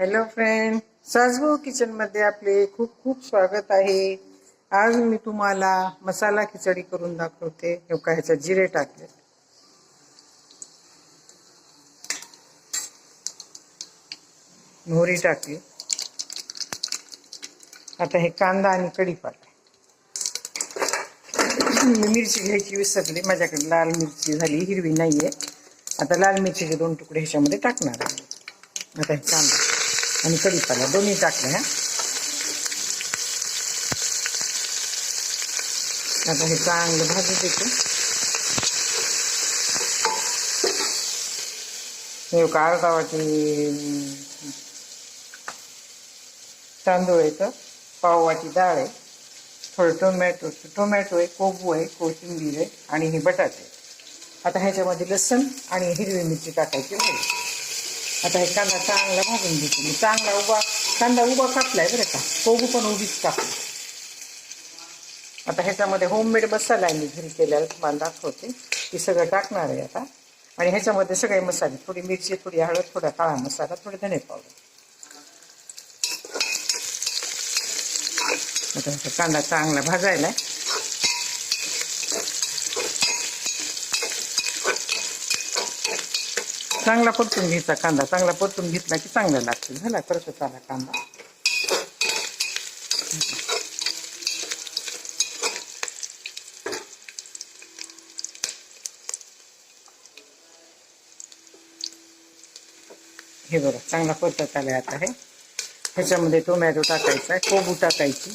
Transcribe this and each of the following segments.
Hello friend सासभाऊ किचनमध्ये आपले खूप खूप स्वागत आहे. आज मी तुम्हाला मसाला खिचडी करून दाखवते. एवढा ह्याच्या जिरे टाकले. मोहरी टाकली. आता हे कांदा आणि कढीपात मी मिरची घ्यायची विसरली माझ्याकडे लाल मिरची झाली हिरवी नाहीये. आता लाल मिरचीचे दोन तुकडे ह्याच्यामध्ये टाकणार आहे. आता हे कांदा. आणि कढीपाला दोन्ही टाकले हा. आता हे चांगलं भाजू देतो हे का अर्धा वाटी तांदूळ आहे तर पाववाची डाळ आहे. थोडं टोमॅटो टोमॅटो आहे कोबू आहे कोथिंबीर आहे आणि हे बटाटे. आता ह्याच्यामध्ये लसण आणि हिरवी मिरची टाकायची. आहे आता हे कांदा चांगला भाजून घेतो मी. चांगला उभा कांदा उभा कापलाय बरं का. कोबू पण उभीच कापली. आता ह्याच्यामध्ये होममेड मसाला आहे मी घरी केलेला तुम्हाला दाखवते. ती सगळं टाकणार आहे आता. आणि ह्याच्यामध्ये सगळे मसाले थोडी मिरची थोडी हळद थोडा काळा मसाला थोडे धने पावडर. आता कांदा चांगला भाजायला चांगला परतून घ्यायचा कांदा, चांगला परतून घेतला की चांगला लागतो. झाला परतच आला कांदा. हे बघा, चांगला परतत आलाय आता हे. ह्याच्यामध्ये टोमॅटो टाकायचा कोबू टाकायची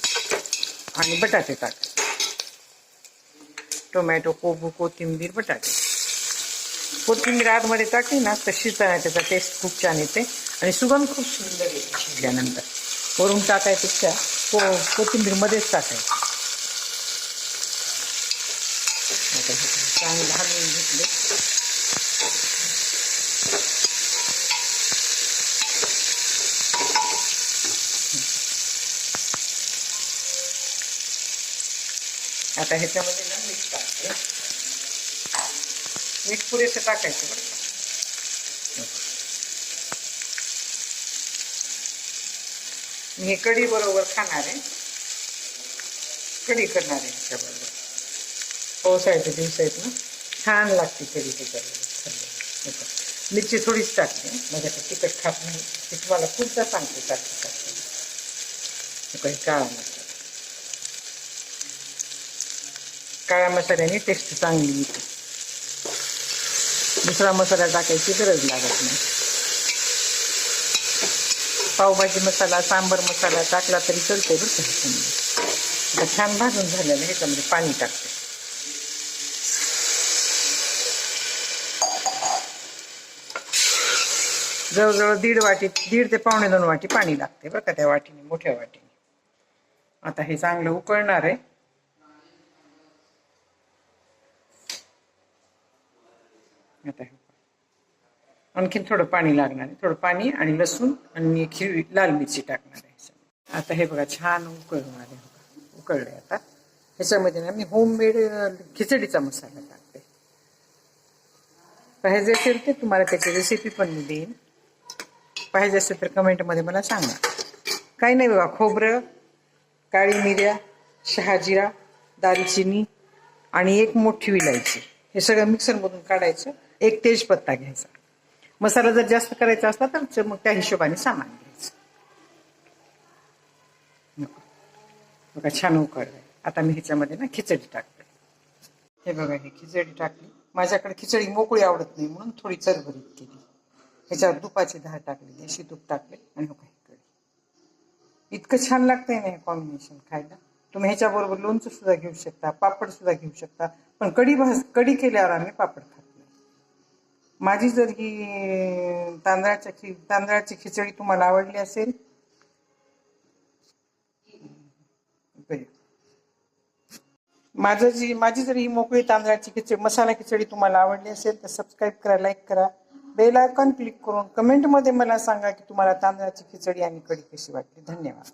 आणि बटाटे टाकायचे. टोमॅटो, कोबू, कोथिंबीर, बटाटे. कोथिंबीर आतमध्ये टाकली ना तर शिजताना त्याचा टेस्ट खूप छान येते. आणि सुगंध खूप सुंदर येते शिजल्यानंतर. वरून टाकायपेक्षा हो, को कोथिंबीर मध्येच टाकायची. आता चांगलं हलवून घेतले. आता ह्याच्यामध्ये ना मीठ टाकते. मीठ पुरेसं टाकायचं. बरं का मी हे कढी बरोबर खाणार आहे. कढी करणार आहे त्याच्याबरोबर पावसाळ्याचे दिवस आहेत ना छान लागते कढी त्याच्याबरोबर मिरची थोडीच टाकते. माझ्याकडे तिखट खात नाही. ते तुम्हाला खूपदा सांगते टाकते टाकते. काही काळा मसाला. काळ्या मसाल्याने टेस्ट चांगली येते. दुसरा मसाला टाकायची गरज लागत नाही. पावभाजी मसाला सांबर मसाला टाकला तरी चलते बरं का आता छान भाजून झालेलं ह्याच्यामध्ये पाणी टाकते. जवळजवळ दीड वाटी दीड ते पावणे दोन वाटी पाणी लागते बरं का त्या वाटीने मोठ्या वाटीने. आता हे चांगलं उकळणार आहे. आता आहे. आणखीन थोडं पाणी लागणार आहे. थोडं पाणी आणि लसूण आणि एक हिरवी लाल मिरची टाकणार आहे. आता हे बघा छान उकळणार आहे उकळले आता. ह्याच्यामध्ये ना मी होममेड खिचडीचा मसाला टाकते. पाहिजे असेल ते तुम्हाला त्याची रेसिपी पण मी देईन. पाहिजे असेल तर कमेंटमध्ये मला सांगा. काही नाही बघा खोबरं काळी मिऱ्या शहाजिरा दालचिनी आणि एक मोठी विलायची. हे सगळं मिक्सरमधून काढायचं. एक तेजपत्ता घ्यायचा. मसाला जर जास्त करायचा असला तर मग त्या हिशोबाने सामान घ्यायचं. बघा छान उकळलं आता मी ह्याच्यामध्ये ना खिचडी टाकते. हे बघा हे खिचडी टाकली. माझ्याकडे खिचडी मोकळी आवडत नाही म्हणून थोडी चरभरीत केली. ह्याच्यावर दुपाची दहा टाकली देशी तूप टाकले आणि काही कळी इतकं छान लागतंय ना हे कॉम्बिनेशन खायला. तुम्ही ह्याच्याबरोबर लोणचं सुद्धा घेऊ शकता पापड सुद्धा घेऊ शकता. पण कढी भाज कढी केल्यावर आम्ही पापड माझी जर ही तांदळाच्या खि तांदळाची खिचडी तुम्हाला आवडली असेल माझं जी माझी जर ही मोकळी तांदळाची खिचडी मसाला खिचडी तुम्हाला आवडली असेल तर सबस्क्राईब करा लाईक करा. बेल आयकॉन क्लिक करून कमेंटमध्ये मला सांगा की तुम्हाला तांदळाची खिचडी आणि कढी कशी वाटली. धन्यवाद.